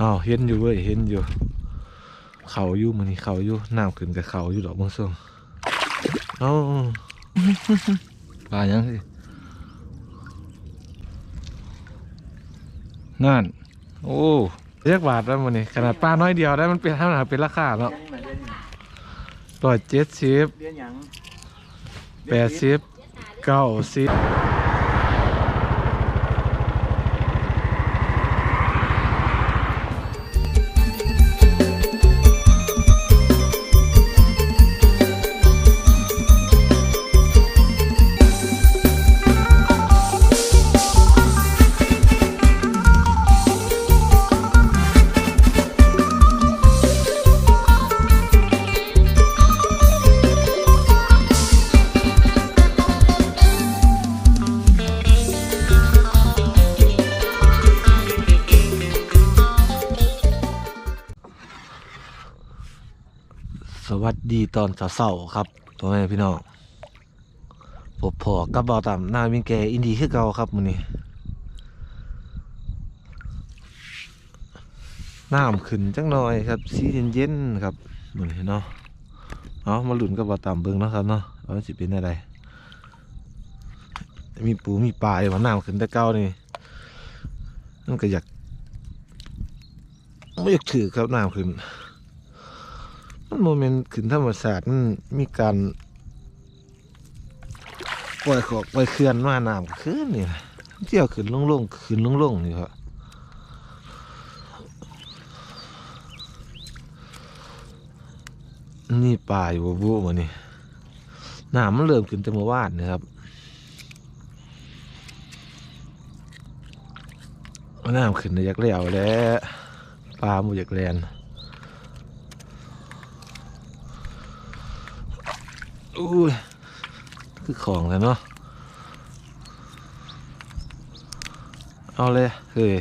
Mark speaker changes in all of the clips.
Speaker 1: อ้าวเห็นอยู่เว้ยเห็นอยู่ เขาอยู่มันนี่เขาอยู่น้ำขึ้นกับเขาอยู่ดอกบางส่วงเอ้าปลายังสินั่น โอ้เรียกบาทแล้วมันนี่ขนาดปลาน้อยเดียวได้มันเป็นเท่าไหร่เป็นราคาเนาะ
Speaker 2: ยังมาเดือนหยัง
Speaker 1: ร้อยเจ็ดสิบ
Speaker 2: เดือนหยัง
Speaker 1: แปดสิบเก้าสิบ ตอนเสาร์ๆครับตัวแม่พี่น้องพบพอกับบอต่ำหน้าวิงแกอินดีคือเก่าครับมื้อนี้น้ำขึ้นจังหน่อยครับสีเย็นๆครับมื้อนี้เนาะเอามาหลุนกับบอต่ำเบิ่งเนาะครับเนาะว่ามันสิเป็นอะไรมีปูมีปลาอยู่ว่าน้ำขึ้นแต่เก่านี่มันก็อยากไม่อยากถือครับน้ำขึ้น มันโมเมนต์ขึ้นธรรมศาสตร์มันมีการปล่อยขอกปล่อยเขื่อนมาน้ำก็ขึ้นนี่แหละเที่ยวขึ้นลงลงๆขึ้นลงลงๆนี่ครับนี่ป่าอยู่บบุมานี่น้ำมันเริ่มขึ้นแต่เมื่อวานนะครับน้ำขึ้นในยักษ์เลี้ยวแล้วปลาหมูยักษ์แลน อู้คือของแล้วเนาะเอาเลยเฮ้ย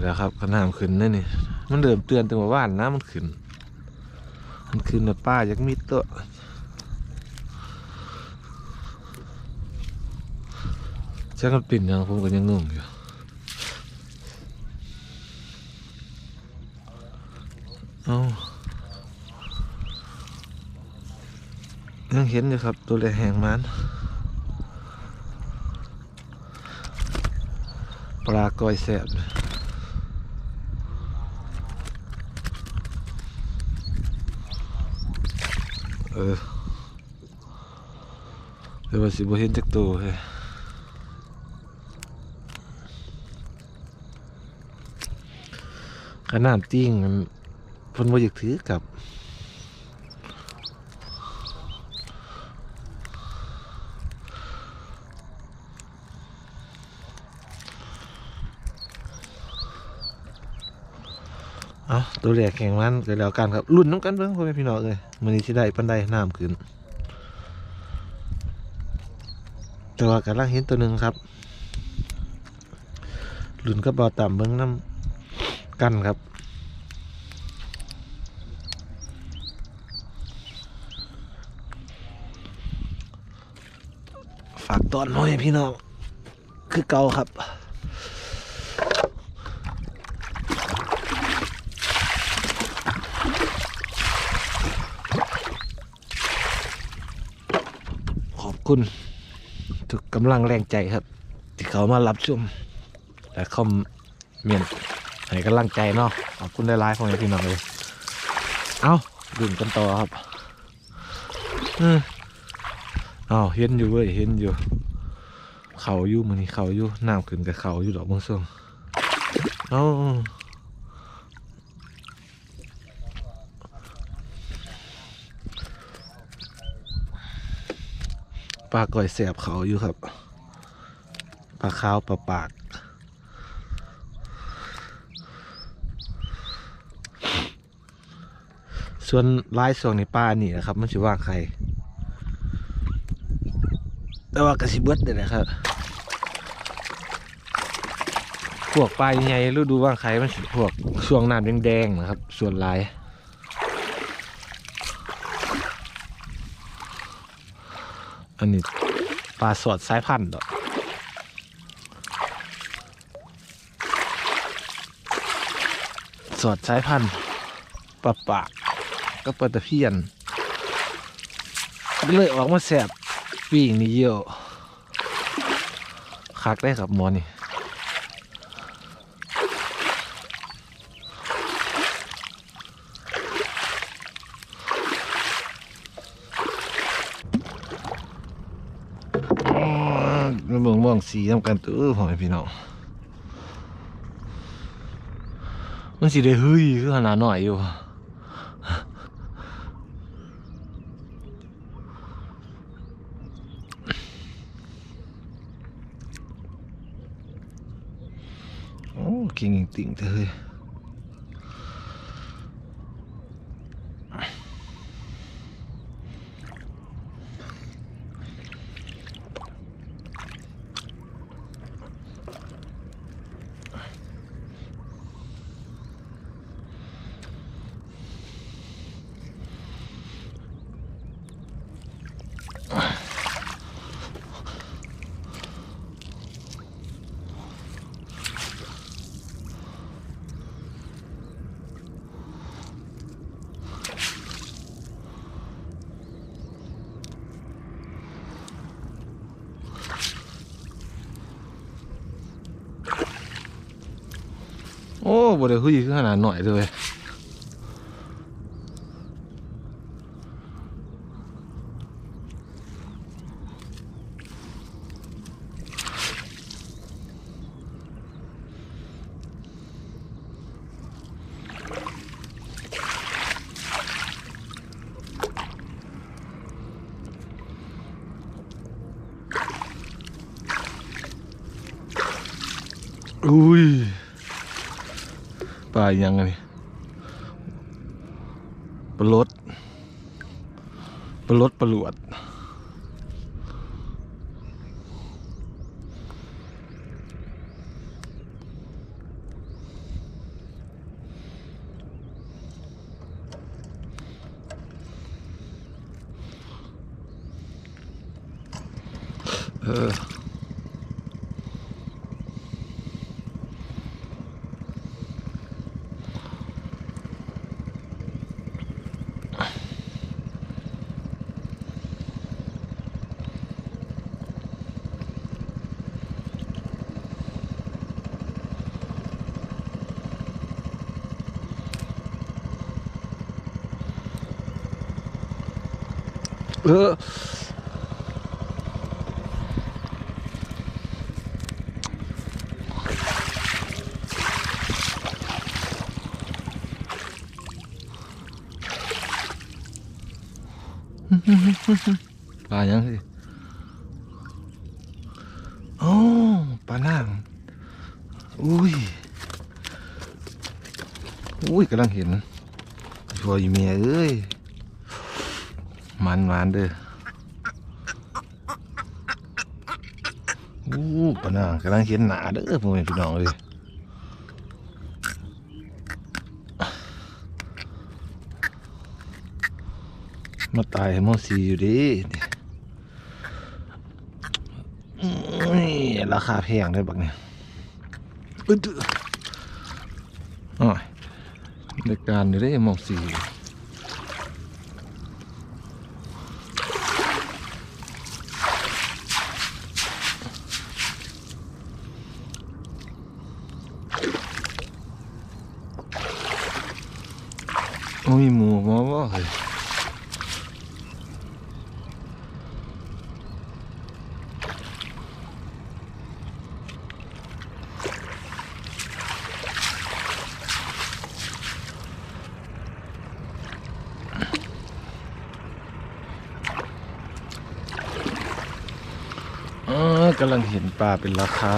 Speaker 1: แล้วครับขน้ำขึ้นนั่นนี่ มันเริ่มเตือนตั้งแต่ว่านน้ำมันขึ้น มันขึ้นนะป้ายักมีตัวช่างกันปิ่นยังผมก็ยังงงอยู่เอายังเห็นอยู่ครับ ตัวเล็กแหงมันปลากอยแสบ ออเดี๋ยวว่าสิบ่เห็นจักตัวเฮ้ขนาดจริงมันพนบ่อยากถือกับ เอาตัวแรกแข่งมันก็แล้วกันครับรุ่นน้ำกันเบิ่งพ่อแม่พี่น้องเลยมันนี้สิได้ปันไดน้ำขึ้น แต่ว่ากำลังเห็นตัวหนึ่งครับรุ่นก็บอต่ำเบิ่งน้ำกันครับฝากตอนน้อยพี่น้องคือเก่าครับ คุณทุกกำลังแรงใจครับ ที่เขามารับชมและคอมเมนต์ให้กำลังใจเนาะขอบคุณได้ไลฟ์ของพี่น้องเลยเอาดื่มกันต่อครับอืมเอาเห็นอยู่เว้ยเห็นอยู่ เขาอยู่มันนี่เขาอยู่น้ำขึ้นกับเขาอยู่ดอกบางส่วงเอา ปลาก่อยแสบเขาอยู่ครับ ปลาขาวปลาปาก ส่วนลายส่วนในปลานี่นะครับ มันชื่อว่าใคร แต่ว่ากระสิเบิดเนี่ยนะครับ พวกปลาใหญ่ฤดูว่างไข่มันพวกช่วงน้ำแดงๆนะครับ ส่วนลาย อันนี้ปลาสอดสายพันธุ์ดอกสอดสายพันธุ์ปลาปากก็ปลาตะเพียนเลยออกมาแสบปีกนี่เยอะคักได้ครับหมอนี่ มันเบิ่งม่วงสีทำกันตื้อพ่อแม่พี่น้องมันสีได้เฮ้ยคือขนาดหน่อยอยู่โอ้เก่งจริงๆเธอ เฮ้ยโอ้บ่ได้เฮ้ยคือ ปลายังไงปลาลดปลาลดปลวด เออ เออปลายังสิโอ้ปลานางอุ้ย อุ้ยกำลังเห็นพออยู่เมียเอ้ย มันมันเด้ออู้ปะนางกำลังเห็นหนาเด้อพ่อแม่พี่น้องเลยมาตายให้มอสีอยู่ดิราคาแพงได้บักเนี่ยอึดอ๋อในการอยู่ได้มอสี ปลาเป็นราคา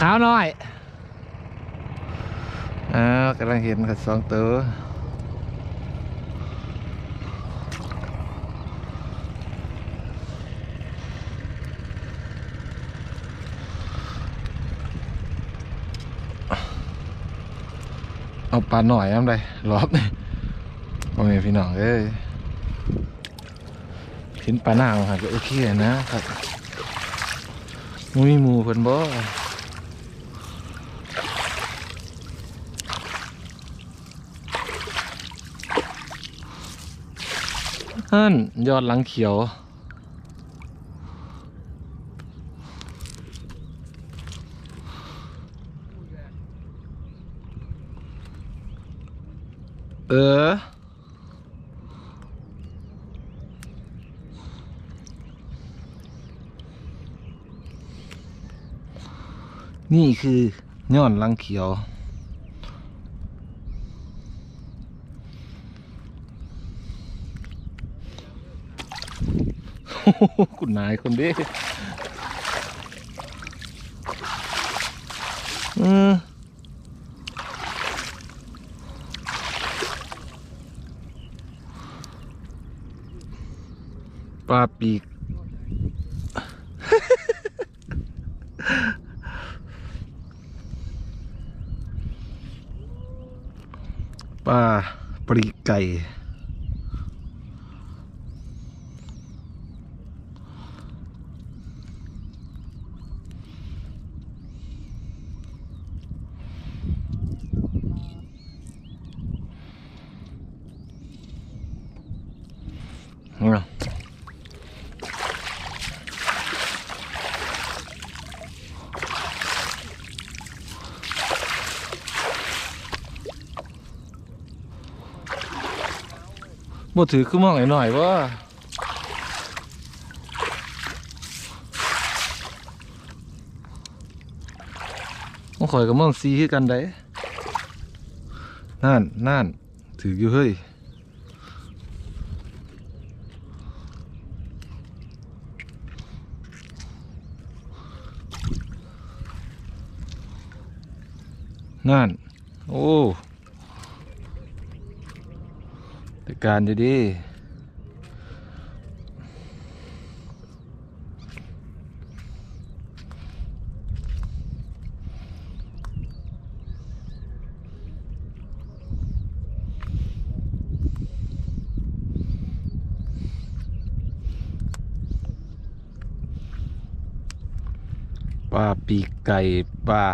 Speaker 1: ขาวน้อยอ้าวกำลังเห็นกับสองตัว เอาปลาหน่อยน้ำได้รอบนี่พ่อแม่พี่น้องเอ้ยเห็นปลาหน้าครับก็โอเคนะครับมุ้ยมูเพิ่นบ่ฮั่นยอดหลังเขียว ออนี่คือยอนลังเขียว คุณนายคนเด้เออ ปลาปีก ปลาปรีไก่ เอา บ่ถือคือมองหน่อยๆว่าต้องคอยกับมองซีคือกันได้นั่นนั่นถืออยู่เฮ้ยนั่น โอ้แต่ การดีปลาปีกไก่ปลา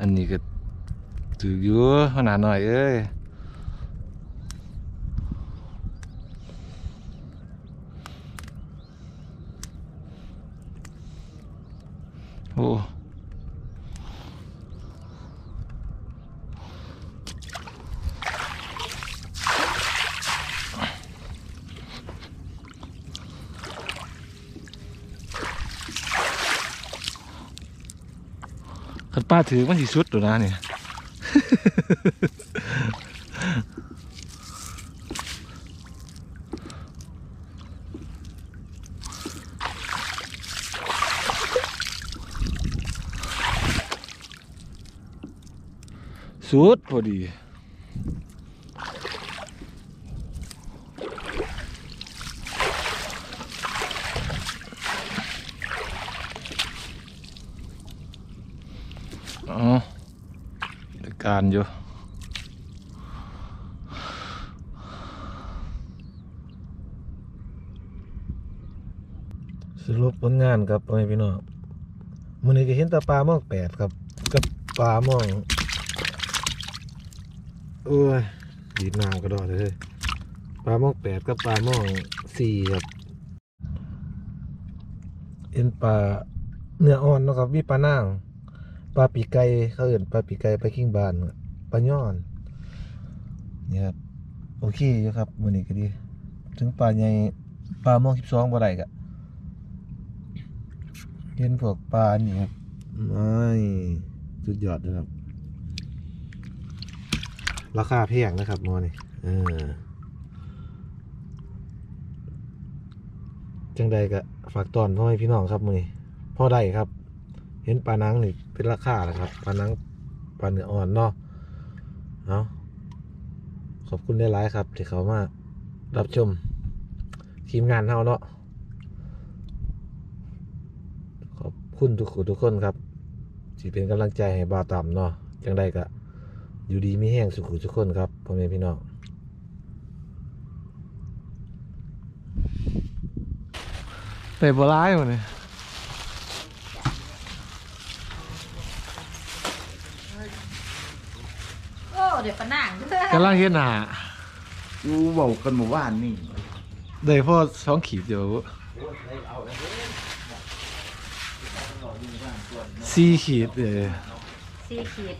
Speaker 1: อันนี้ก็ถืออยู่ขนาดหน่อยเอ้ย อ้คันป้าถือมันสิสุดตัวนะเนี่ย สุดพอดีอ๋อการอยู่สรุปผลงานครับพี่น้องมื้อนี้ก็เห็นตาปลาหม่องแปดครับ กับปลาหม่อง โอ้ยดีดน้ำก็ดอเลยปลาหม่อแปดกับปลาหม่อสี่ครับเห็นปลาเนื้ออ่อนนะครับมีปลานางปลาปีกไก่เขาเอื่นปลาปีกไก่ปลาคิงบานปลาย่อนนี่ครับโอเคอยู่ครับมือนี้ก็ดี ถึงปลาใหญ่ปลาหม่อสิบสองบ่ได้กะเห็นพวกปลานี่ครับไม่สุดยอดนะครับ ราคาแพงนะครับมอนี่เออจังใดก็ฝากตอนพ่อให้พี่น้องครับมือนี้พ่อได้ครับ เห็นปลานังนี่เป็นราคาแหละครับปลานังปลาเนื้ออ่อนเนาะเอาขอบคุณได้หลายครับ ที่เขามารับชมทีมงานเฮาเนาะขอบคุณทุกคนทุกคนครับที่เป็นกำลังใจให้บาต่ำเนาะจังไดก็ อยู่ดีมีแห้งสุขุทุกคนครับพ่อแม่พี่น้องแต่บ่ร้ายหมดเลย
Speaker 2: โอ้เดี๋ยวปะนางเด้อกำ
Speaker 1: ลังเฮ็ดหน้า
Speaker 3: กูบอกกันเมื่อวานนี่
Speaker 1: ได้พอสองขีดอยู่สี่ขีดเออ
Speaker 2: สี่ขีด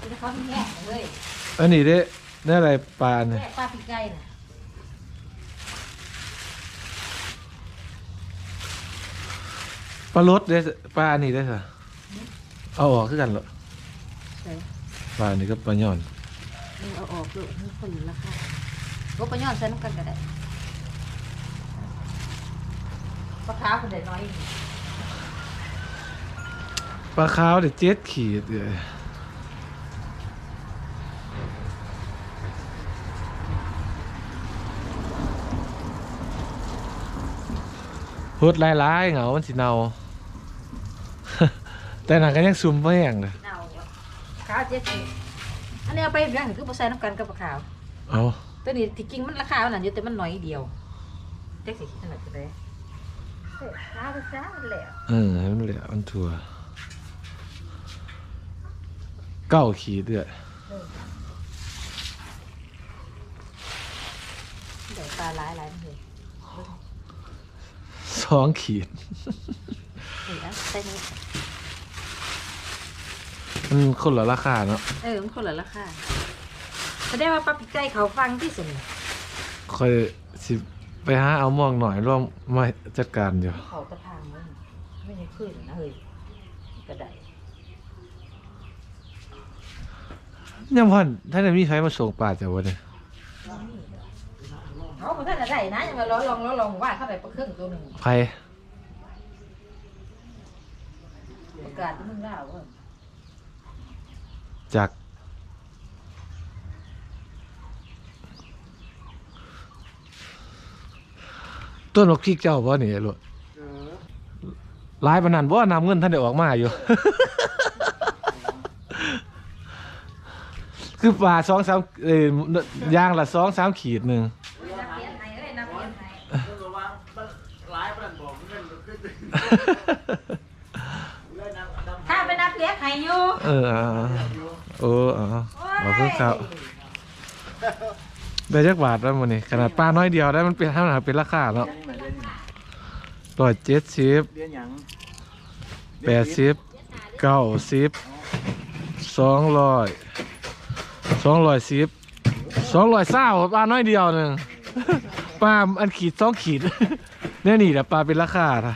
Speaker 2: จะเขาแห้งเลย
Speaker 1: อันนี้เด้นี่อะไรปลาเนี่ย
Speaker 2: แม่ปลาปีกไก่น่ะ
Speaker 1: ปลารสเด้ปลาอันนี้ได้สะเอาออกคือกันเหรอ
Speaker 2: ใส่
Speaker 1: ปลาอันนี้ก็ปลาย่อน
Speaker 2: นี่เอาออกเลยนี่คนละค่ะก็ปลาย่อนใส่น้ำกันก็ได้ปลาขาวคนเด็น้อย
Speaker 1: ปลาขาวเดี๋ยวเจ็ดขีดเออ หดหลายๆเหงา มันสิเนาแต่หนังก็ยังซุ่มไ่แห้งเลย
Speaker 2: เน่าอะขาวเจ๊ขีดอันนี้เอาไปอย่างหนึ่งคือปลาใส่น้ำกันกับปลาขาว
Speaker 1: เอา
Speaker 2: ตัวนี้ที่จริงมันราคาขนาดอยู่แต่มันน้อยเดียวเจ๊สิขนาดไหนเออขาวไปซะแหล้ว
Speaker 1: เออให้มันเหลือมันถั่วเก้าขีดเดือด
Speaker 2: เดี๋ยวปลาหลายหลายมันเลย
Speaker 1: สองขีด
Speaker 2: เฮ้ยอะใส่นี่
Speaker 1: มันคนละราคาเนาะ
Speaker 2: เออมันคนละราคาแสดงว่าปลาปีกไก่เขาฟังที่สุดนี่
Speaker 1: ค่อยสิไปหาเอาม่วงหน่อยร่วมมาจัดการอยู่
Speaker 2: เขาตะทางมันไม่ได้ขึ้นนะเฮ้ยกระได
Speaker 1: ยังพ่อนท่านได้มีใครมาส่งปลาจากวันนี้
Speaker 2: เขาบอกท่านอะไรนะยังมาล้อลองล้อลองว่าเข้าไปประครึ่องตัวหนึ่ง
Speaker 1: ใคร
Speaker 2: ประกาศที่มึงเล่าว่า
Speaker 1: จาก ต้นมะพริกเจ้าบ่นี่ลูกหลายปานนั้นบ่นำเงินท่านได้ออกมาอยู่ คือปลาสองสามเอ้ยย่างละสองสามขีดหนึ่ง
Speaker 2: ถ้าเป็นนักเรียนไทยอยู่
Speaker 1: เออเอาโอ้เอาเอาเพิ่งเข้าได้จักบาทแล้วมันนี่ขนาดปลาน้อยเดียวได้มันเป็นเท่าไหร่เป็นราคาเนาะร้อยเจ็ดสิบ
Speaker 3: เรียนหยัง
Speaker 1: แปดสิบเก้าสิบสองร้อยสองร้อยสิบสองร้อยเศร้าปลาน้อยเดียวหนึ่งปลาอันขีดสองขีดเนี่ยนี่แหละปลาเป็นราคาท่ะ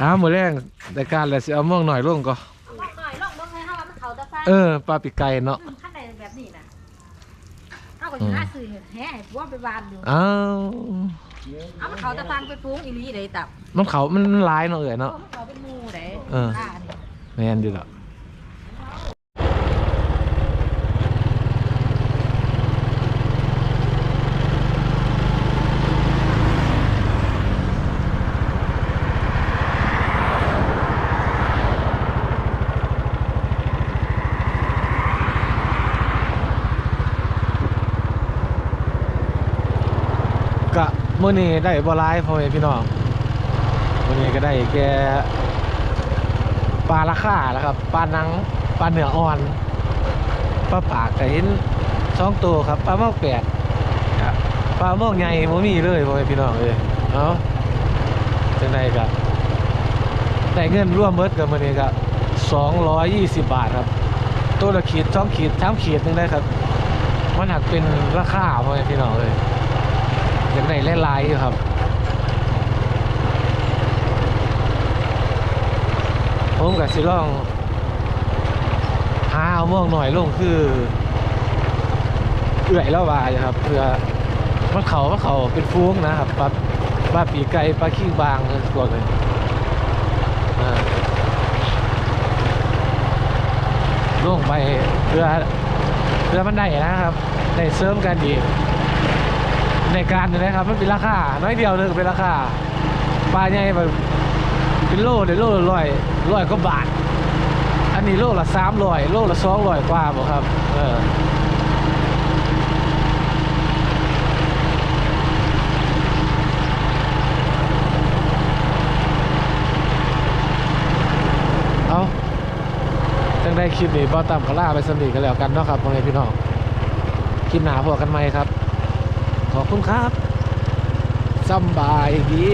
Speaker 1: อ้าวมือแรงแต่การแหละสิเอาม่วงหน่อยลงก็
Speaker 2: ลองหน่อยลองลองให้เขาว่ามันเขาตะฟัง
Speaker 1: เออปลาปีกไก่เนาะ
Speaker 2: ขั้นใดแบบนี้นะเอาก็อยู่หน้าสื่อแห่ให้พวกไปบานอยู่
Speaker 1: อ้าว
Speaker 2: เอามันเขาตะฟังไปฟุ้งอีหลีเลยตับ
Speaker 1: มันเขามันร้ายเนาะเอ๋ย
Speaker 2: โอ้
Speaker 1: เนาะ
Speaker 2: มันเขาเป็นหมูเลย
Speaker 1: เออ
Speaker 2: อ่านี่
Speaker 1: แม่นอยู่แล้วกะ มื้อนี้ได้บ่หลายพ่อแม่พี่น้องมื้อนี้ก็ได้แค่ปลาราคาแล้วครับปลาหนังปลาเนื้ออ่อนปลาปากก็เห็นสองตัวครับปลาหม้อแปดครับปลาหม้อใหญ่บ่มีเลยพ่อแม่พี่น้องเอ้ยเอาจังไดก็ได้เงินร่วมเบิดกันมื้อนี้ก็220บบาทครับตัวละขีด2ขีด3ขีดนึงได้ครับมันหักเป็นราคาพ่อแม่พี่น้องเลย อยากได้หลายๆอยู่ครับ ผมกับสิลอง หาเอาม่วงหน่อยลงคือ เอื่อยแล้ววาอยู่ครับเพื่อมันเขามันเขาเป็นฟุ้งนะครับปั๊บปลาปีกไก่ปลาขี้บางพวกนี้อ่าลงไปเพื่อเพื่อมันได้นะครับ ได้เสริมกันอี ในการนี่นะครับมันเป็นราคาน้อยเดียวหนึงเป็นราคาปลาใหญ่แบบเป็นโลเดี๋ยวโลละร้อยร้อยกว่าบาท อันนี้โลละสามร้อยโลละสองร้อยกว่าบ่ครับ เออเอาจังได้คลิปนี้บ่ต่ำก็ล่าไปสนิทกันแล้วกันเนาะครับพ่อแม่พี่น้องคลิปหนาพอกันไหมครับ ขอบคุณครับสบายดี